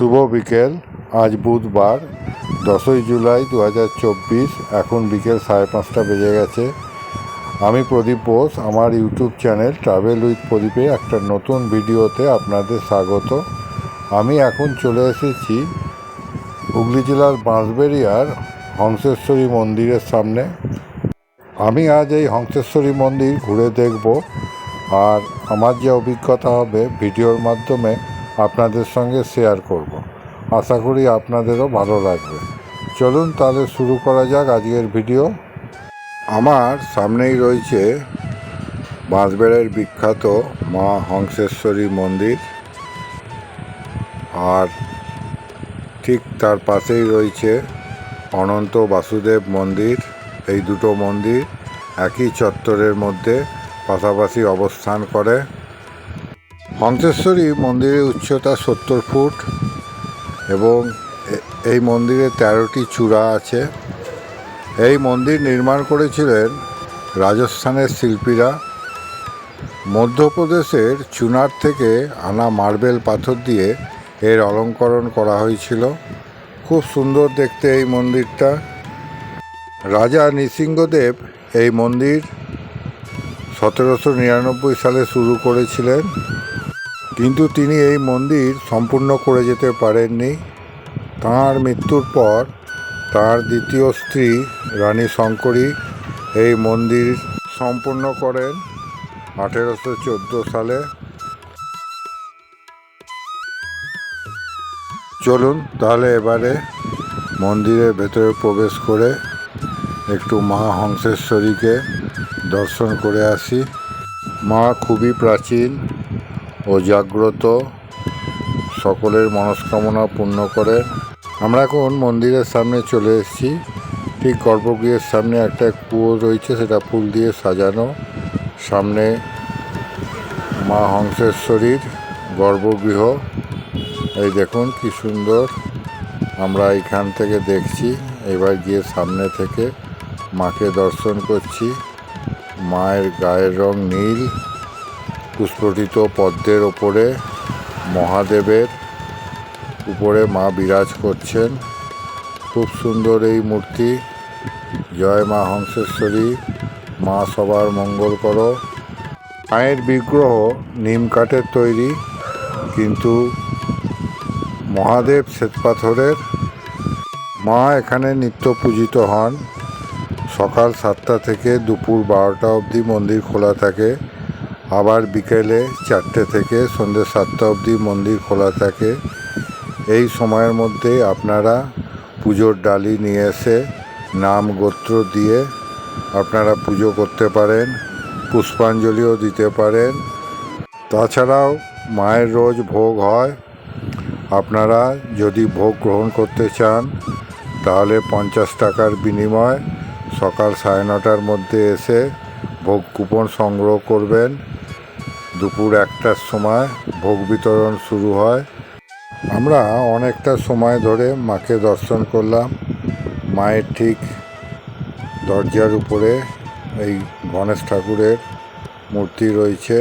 শুভ বিকেল। আজ বুধবার, দশই জুলাই দু হাজার চব্বিশ। এখন বিকেল সাড়ে পাঁচটা বেজে গেছে। আমি প্রদীপ বোস, আমার ইউটিউব চ্যানেল ট্রাভেল উইথ প্রদীপে একটা নতুন ভিডিওতে আপনাদের স্বাগত। আমি এখন চলে এসেছি হুগলি জেলার বাঁশবেড়িয়ার হংসেশ্বরী মন্দিরের সামনে। আমি আজ এই হংসেশ্বরী মন্দির ঘুরে দেখব। আর আমার যে অভিজ্ঞতা হবে ভিডিওর মাধ্যমে আপনাদের সঙ্গে শেয়ার করব। আশা করি আপনাদেরও ভালো লাগবে। চলুন তাহলে শুরু করা যাক আজকের ভিডিও আমার সামনেই রয়েছে বাঁশবেড়ের বিখ্যাত মা হংসেশ্বরী মন্দির। আর ঠিক তার পাশেই রয়েছে অনন্ত বাসুদেব মন্দির। এই দুটো মন্দির একই চত্বরের মধ্যে পাশাপাশি অবস্থান করে। হংসেশ্বরী মন্দিরের উচ্চতা সত্তর ফুট এবং এই মন্দিরে তেরোটি চূড়া আছে। এই মন্দির নির্মাণ করেছিলেন রাজস্থানের শিল্পীরা। মধ্যপ্রদেশের চুনার থেকে আনা মার্বেল পাথর দিয়ে এর অলঙ্করণ করা হয়েছিল। খুব সুন্দর দেখতে এই মন্দিরটা। রাজা নৃসিংহদেব এই মন্দির সতেরোশো নিরানব্বই সালে শুরু করেছিলেন। কিন্তু তিনি এই মন্দির সম্পূর্ণ করে যেতে পারেননি। তাঁর মৃত্যুর পর তার দ্বিতীয় স্ত্রী রানী শঙ্করী এই মন্দির সম্পূর্ণ করেন আঠেরোশো চোদ্দ সালে। চলুন তাহলে এবারে মন্দিরের ভেতরে প্রবেশ করে একটু মা হংসেশ্বরীকে দর্শন করে আসি। মা খুবই প্রাচীন। ও জাগ্রত সকলের মনস্কামনা পূর্ণ করে। আমরা এখন মন্দিরের সামনে চলে এসেছি। ঠিক গর্ভগৃহের সামনে একটা কুয়ো রয়েছে, সেটা ফুল দিয়ে সাজানো। সামনে মা হংসেশ্বরীর গর্ভগৃহ। এই দেখুন কি সুন্দর। আমরা এখান থেকে দেখছি, এবার গিয়ে সামনে থেকে মাকে দর্শন করছি। মায়ের গায়ের রং নীল। পুষ্পটিত পদ্মের ওপরে মহাদেবের উপরে মা বিরাজ করছেন। খুব সুন্দর এই মূর্তি। জয় মা হংসেশ্বরী। মা সবার মঙ্গল করো। মায়ের বিগ্রহ নিম কাঠের তৈরি, কিন্তু মহাদেব শ্বেতপাথরের মা এখানে নিত্য পূজিত হন। সকাল সাতটা থেকে দুপুর বারোটা অবধি মন্দির খোলা থাকে। আবার বিকেলে চারটে থেকে সন্ধ্যে সাতটা অবধি মন্দির খোলা থাকে। এই সময়ের মধ্যে আপনারা পুজোর ডালি নিয়ে এসে নাম গোত্র দিয়ে আপনারা পুজো করতে পারেন, পুষ্পাঞ্জলিও দিতে পারেন। তাছাড়াও মায়ের রোজ ভোগ হয়। আপনারা যদি ভোগ গ্রহণ করতে চান, তাহলে পঞ্চাশ টাকার বিনিময় সকাল সাড়ে নটার মধ্যে এসে ভোগ কুপন সংগ্রহ করবেন। দুপুর একটার সময় ভোগ বিতরণ শুরু হয়। আমরা অনেকটা সময় ধরে মাকে দর্শন করলাম। মায়ের ঠিক দরজার উপরে এই গণেশ ঠাকুরের মূর্তি রয়েছে।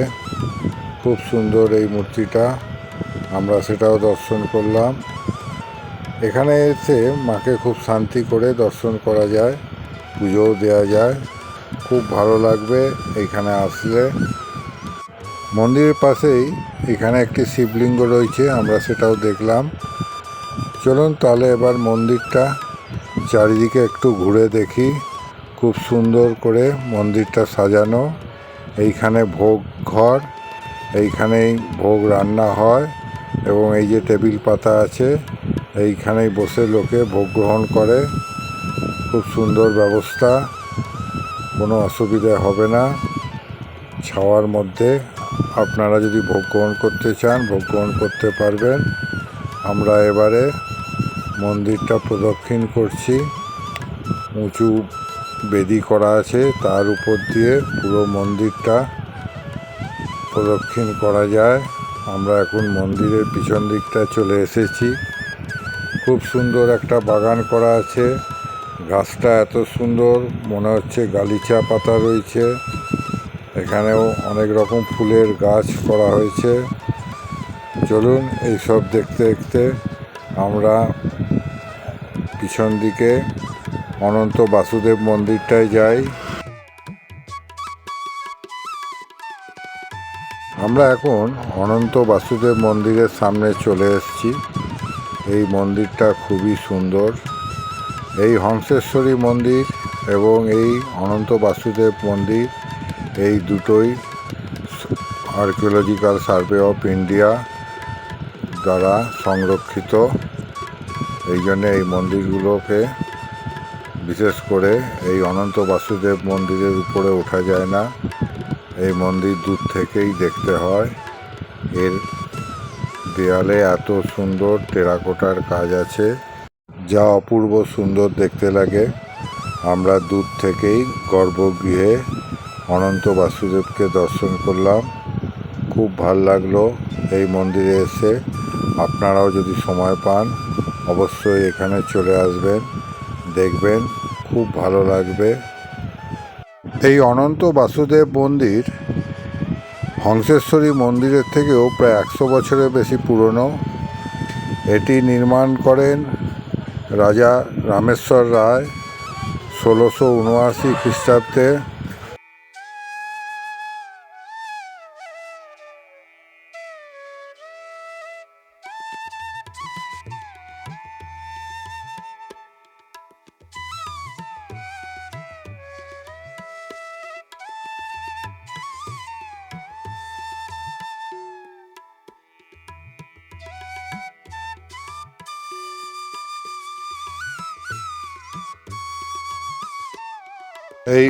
খুব সুন্দর এই মূর্তিটা। আমরা সেটাও দর্শন করলাম। এখানে এসে মাকে খুব শান্তি করে দর্শন করা যায়, পুজোও দেওয়া যায়। খুব ভালো লাগবে এখানে আসলে। মন্দিরের পাশেই এখানে একটি শিবলিঙ্গ রয়েছে, আমরা সেটাও দেখলাম। চলুন তাহলে এবার মন্দিরটা চারিদিকে একটু ঘুরে দেখি। খুব সুন্দর করে মন্দিরটা সাজানো। এইখানে ভোগ ঘর, এইখানেই ভোগ রান্না হয় এবং এই যে টেবিল পাতা আছে, এইখানেই বসে লোকে ভোগ গ্রহণ করে। খুব সুন্দর ব্যবস্থা, কোনো অসুবিধা হবে না। ছাওয়ার মধ্যে আপনারা যদি ভোগ গ্রহণ করতে চান, ভোগ গ্রহণ করতে পারবেন। আমরা এবারে মন্দিরটা প্রদক্ষিণ করছি। উঁচু বেদি করা আছে, তার উপর দিয়ে পুরো মন্দিরটা প্রদক্ষিণ করা যায়। আমরা এখন মন্দিরের পিছন দিকটা চলে এসেছি। খুব সুন্দর একটা বাগান করা আছে। গাছটা এত সুন্দর, মনে হচ্ছে গালিচা পাতা রয়েছে। এখানেও অনেক রকম ফুলের গাছ করা হয়েছে। চলুন এইসব দেখতে দেখতে আমরা পিছন দিকে অনন্ত বাসুদেব মন্দিরটায় যাই। আমরা এখন অনন্ত বাসুদেব মন্দিরের সামনে চলে এসেছি। এই মন্দিরটা খুবই সুন্দর। এই হংসেশ্বরী মন্দির এবং এই অনন্ত বাসুদেব মন্দির এই দুটোই আর্কিওলজিক্যাল সার্ভে অফ ইন্ডিয়া দ্বারা সংরক্ষিত। এই জন্যে এই মন্দিরগুলোকে বিশেষ করে এই অনন্ত বাসুদেব মন্দিরের উপরে ওঠা যায় না। এই মন্দির দূর থেকেই দেখতে হয়। এর দেয়ালে এত সুন্দর টেরাকোটার কাজ আছে। যা অপূর্ব সুন্দর দেখতে লাগে। আমরা দূর থেকেই গর্ভগৃহে অনন্ত বাসুদেবকে দর্শন করলাম। খুব ভালো লাগল এই মন্দিরে এসে। আপনারাও যদি সময় পান, অবশ্যই এখানে চলে আসবেন, দেখবেন, খুব ভালো লাগবে। এই অনন্ত বাসুদেব মন্দির হংসেশ্বরী মন্দিরের থেকেও প্রায় একশো বছরের বেশি পুরনো। এটি নির্মাণ করেন রাজা রামেশ্বর রায় ষোলোশো উনআশি খ্রিস্টাব্দে। এই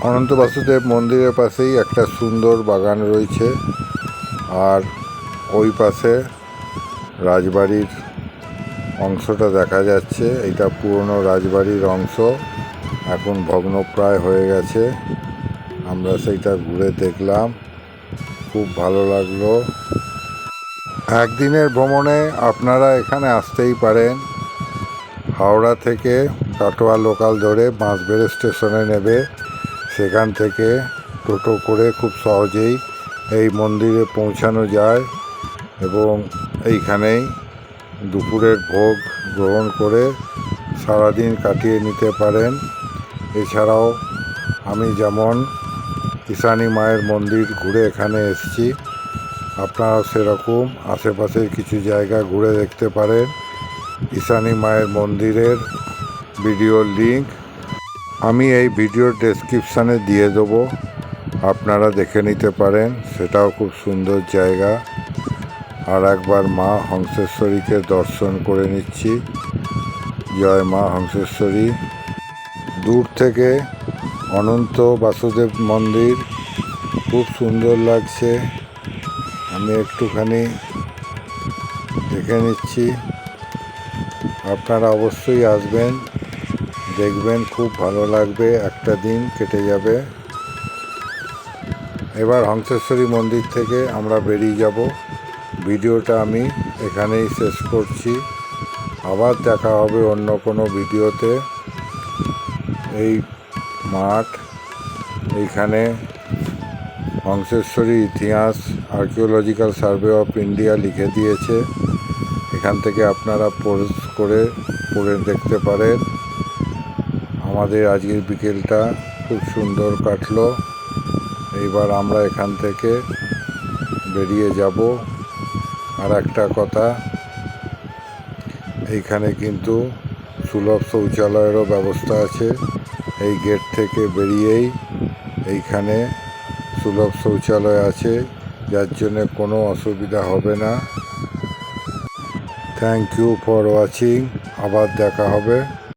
অনন্ত বাসুদেব মন্দিরের পাশেই একটা সুন্দর বাগান রয়েছে। আর ওই পাশে রাজবাড়ির অংশটা দেখা যাচ্ছে। এটা পুরনো রাজবাড়ির অংশ। এখন ভগ্নপ্রায় হয়ে গেছে। আমরা সেইটা ঘুরে দেখলাম। খুব ভালো লাগল। একদিনের ভ্রমণে আপনারা এখানে আসতেই পারেন। হাওড়া থেকে কাটোয়া লোকাল ধরে বাঁশবেড়ে স্টেশনে নেবে। সেখান থেকে টোটো করে খুব সহজেই এই মন্দিরে পৌঁছানো যায় এবং এইখানেই দুপুরের ভোগ গ্রহণ করে সারাদিন কাটিয়ে নিতে পারেন। এছাড়াও আমি যেমন ঈশানী মায়ের মন্দির ঘুরে এখানে এসেছি আপনারা সেরকম আশেপাশের কিছু জায়গা ঘুরে দেখতে পারেন। ঈশানী মায়ের মন্দিরের ভিডিওর লিঙ্ক আমি এই ভিডিওর ডেসক্রিপশানে দিয়ে দেবো। আপনারা দেখে নিতে পারেন, সেটাও খুব সুন্দর জায়গা। আর একবার মা হংসেশ্বরীকে দর্শন করে নিচ্ছি। জয় মা হংসেশ্বরী। দূর থেকে অনন্ত বাসুদেব মন্দির, খুব সুন্দর লাগছে। আমি একটুখানি দেখে নিচ্ছি। আপনারা অবশ্যই আসবেন। দেখবেন খুব ভালো লাগবে, একটা দিন কেটে যাবে। এবার হংসেশ্বরী মন্দির থেকে আমরা বেরিয়ে যাব। ভিডিওটা আমি এখানেই শেষ করছি। আবার দেখা হবে অন্য কোনো ভিডিওতে। এই মাঠ, এইখানে হংসেশ্বরী ইতিহাস আর্কিওলজিক্যাল সার্ভে অফ ইন্ডিয়া লিখে দিয়েছে। এখান থেকে আপনারা পড়ে করে পড়ে দেখতে পারেন। আমাদের আজকের বিকেলটা খুব সুন্দর কাটলো। এইবার আমরা এখান থেকে বেরিয়ে যাব। আর একটা কথা, এইখানে কিন্তু সুলভ শৌচালয়েরও ব্যবস্থা আছে। এই গেট থেকে বেরিয়েই এইখানে সুলভ শৌচালয় আছে, যার জন্যে কোনো অসুবিধা হবে না। থ্যাংক ইউ ফর ওয়াচিং আবার দেখা হবে।